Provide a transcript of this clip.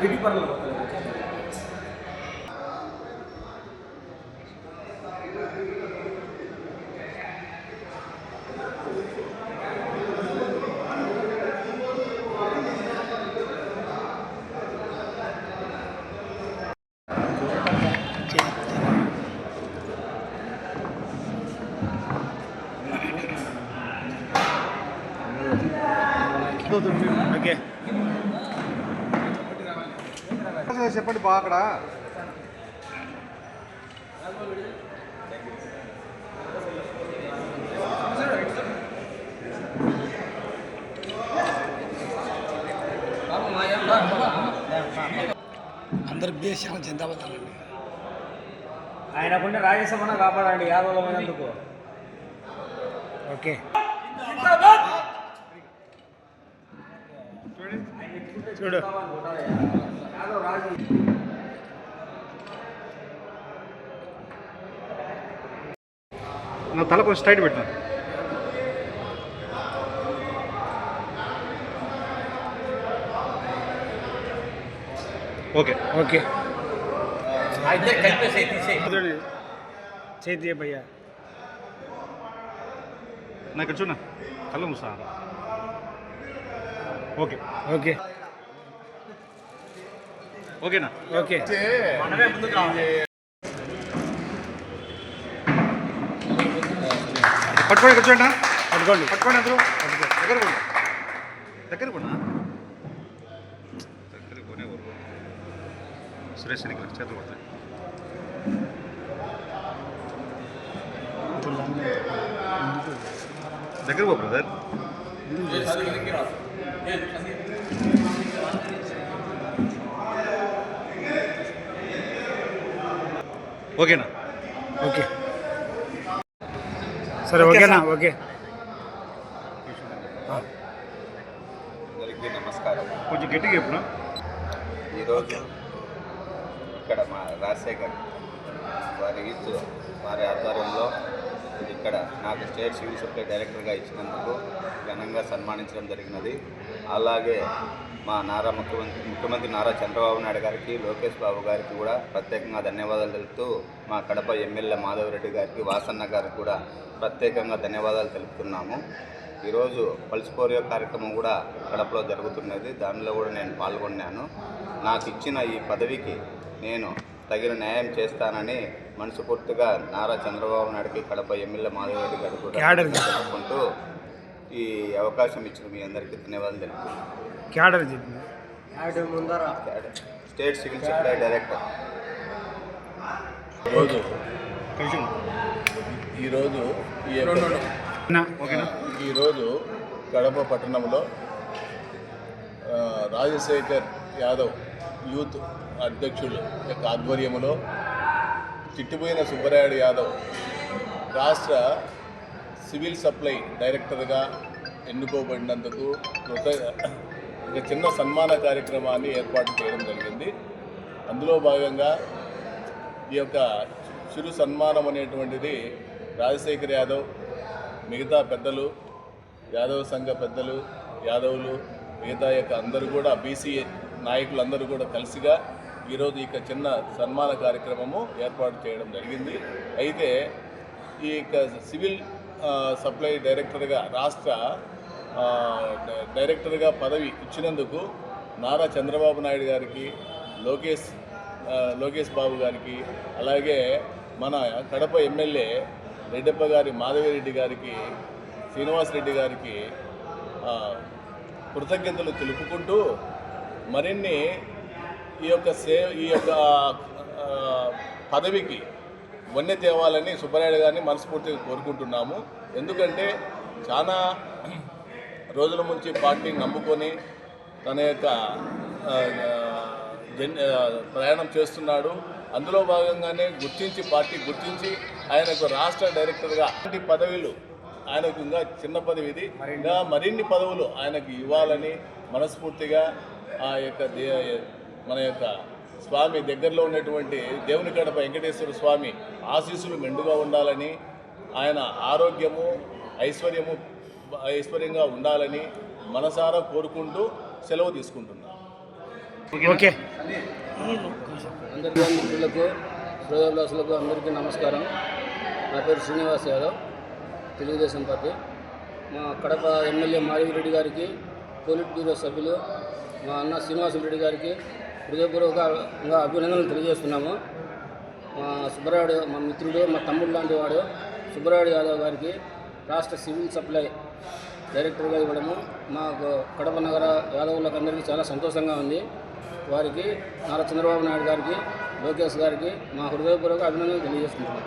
பிடி பண்ணலாம் ఓకే. చెప్పండి బా అక్కడ. అందరికి దేశాన్ని చెందవద్దండి ఆయనకుండే రాజ్యసభను కాపాడండి యాదవ్లో పోయినందుకు ఓకే. చూడు యాదవ్ రాజు నా తల కొంచెం స్ట్రైట్ పెట్టినా ఓకే ఓకే అయితే కలిపేసి తీసేయి చేతి భయ్యా నా ఇక్కడ చూడ కళ్ళు మూసా ఓకే ఓకే ఓకేనా? ఓకే. పట్టుకోండి చూడండి పట్టుకోండి. పట్టుకోండి అందరూ. దగ్గర కూడా దగ్గర కూడా దగ్గర కొనే సురేష్ ఇక్కడ చేతులు పడతాయి దగ్గర పో బ్రదర్ ఓకేనా? ఓకే. సరే ఓకేనా? ఓకే. అందరికీ నమస్కారం. కొంచెం గట్టిగా చెప్పిన? ఈరోజు ఇక్కడ మా రాజశేఖర్ వారి యూత్ వారి ఆధ్వర్యంలో ఇక్కడ నాకు స్టేట్ సివిల్ సప్లై డైరెక్టర్గా ఇచ్చినందుకు ఘనంగా సన్మానించడం జరిగినది. అలాగే మా నారా ముఖ్యమంత్రి ముఖ్యమంత్రి నారా చంద్రబాబు నాయుడు గారికి లోకేష్ బాబు గారికి కూడా ప్రత్యేకంగా ధన్యవాదాలు తెలుపుతూ మా కడప ఎమ్మెల్యే మాధవరెడ్డి గారికి వాసన్న గారికి కూడా ప్రత్యేకంగా ధన్యవాదాలు తెలుపుతున్నాము. ఈరోజు పల్స్ పోలియో కార్యక్రమం కూడా కడపలో జరుగుతున్నది. దానిలో కూడా నేను పాల్గొన్నాను. నాకు ఇచ్చిన ఈ పదవికి నేను తగిన న్యాయం చేస్తానని మనస్ఫూర్తిగా నారా చంద్రబాబు నాయుడుకి కడప ఎమ్మెల్యే మాధవరెడ్డి గారికి కూడా ఈ అవకాశం ఇచ్చిన మీ అందరికీ ధన్యవాదాలు తెలుపుతున్నాను. క్యాడర్ చెప్పింది స్టేట్ సివిల్ సప్లై డైరెక్టర్. ఈరోజు కొంచెం ఈరోజు ఈ ఈరోజు కడప పట్టణంలో ఆ, రాజశేఖర్ యాదవ్ యూత్ అధ్యక్షుడు యొక్క ఆధ్వర్యంలో చిట్టిపోయిన సుబ్బరాయుడు యాదవ్ రాష్ట్ర సివిల్ సప్లై డైరెక్టర్గా ఎన్నుకోబడినందుకు కృత- ఒక చిన్న సన్మాన కార్యక్రమాన్ని ఏర్పాటు చేయడం జరిగింది. అందులో భాగంగా ఈ యొక్క చిరు సన్మానం అనేటువంటిది రాజశేఖర్ యాదవ్ మిగతా పెద్దలు యాదవ సంఘ పెద్దలు యాదవులు మిగతా యొక్క అందరూ కూడా బీసీ నాయకులందరూ కూడా కలిసిగా ఈరోజు ఇక చిన్న సన్మాన కార్యక్రమము ఏర్పాటు చేయడం జరిగింది. అయితే ఈ యొక్క సివిల్ సప్లై డైరెక్టర్గా రాష్ట్ర డైరెక్టర్గా పదవి ఇచ్చినందుకు నారా చంద్రబాబు నాయుడు గారికి లోకేష్ లోకేష్ బాబు గారికి అలాగే మన కడప ఎమ్మెల్యే రెడ్డప్ప గారి మాధవిరెడ్డి గారికి శ్రీనివాసరెడ్డి గారికి కృతజ్ఞతలు తెలుపుకుంటూ మరిన్ని ఈ యొక్క సే ఈ యొక్క పదవికి వన్య తేవాలని సుబ్బరాయుడు గారిని మనస్ఫూర్తిగా కోరుకుంటున్నాము. ఎందుకంటే చాలా రోజుల నుంచి పార్టీని నమ్ముకొని తన యొక్క జన్- ప్రయాణం చేస్తున్నాడు. అందులో భాగంగానే గుర్తించి పార్టీ గుర్తించి ఆయనకు రాష్ట్ర డైరెక్టర్గా అలాంటి పదవులు ఆయనకు ఇంకా చిన్న పదవి ఇది. ఇంకా మరిన్ని పదవులు ఆయనకు ఇవ్వాలని మనస్ఫూర్తిగా ఆ యొక్క దే- మన యొక్క స్వామి దగ్గరలో ఉన్నటువంటి దేవుని కడప వెంకటేశ్వర స్వామి ఆశీస్సులు మెండుగా ఉండాలని ఆయన ఆరోగ్యము ఐశ్వర్యము ఐశ్వర్యంగా ఉండాలని మనసారా కోరుకుంటూ సెలవు తీసుకుంటున్నాను. ఓకే. అందరికీ మిత్రులకు అందరికీ నమస్కారం. నా పేరు శ్రీనివాస్ యాదవ్ తెలుగుదేశం పార్టీ. మా కడప ఎమ్మెల్యే మాధవిరెడ్డి గారికి పోలిట్ బ్యూరో సభ్యులు మా అన్న శ్రీనివాసరెడ్డి గారికి హృదయపూర్వకంగా అభినందనలు తెలియజేస్తున్నాము. మా సుబ్బరాయుడు మా మిత్రుడు మా తమ్ముడు లాంటి వాడు సుబ్బరాయుడు యాదవ్ గారికి రాష్ట్ర సివిల్ సప్లై డైరెక్టర్గా ఇవ్వడము. మాకు కడప నగర యాదవులకు అందరికీ చాలా సంతోషంగా ఉంది. వారికి నారా చంద్రబాబు నాయుడు గారికి లోకేష్ గారికి మా హృదయపూర్వక అభినందనలు తెలియజేస్తున్నాను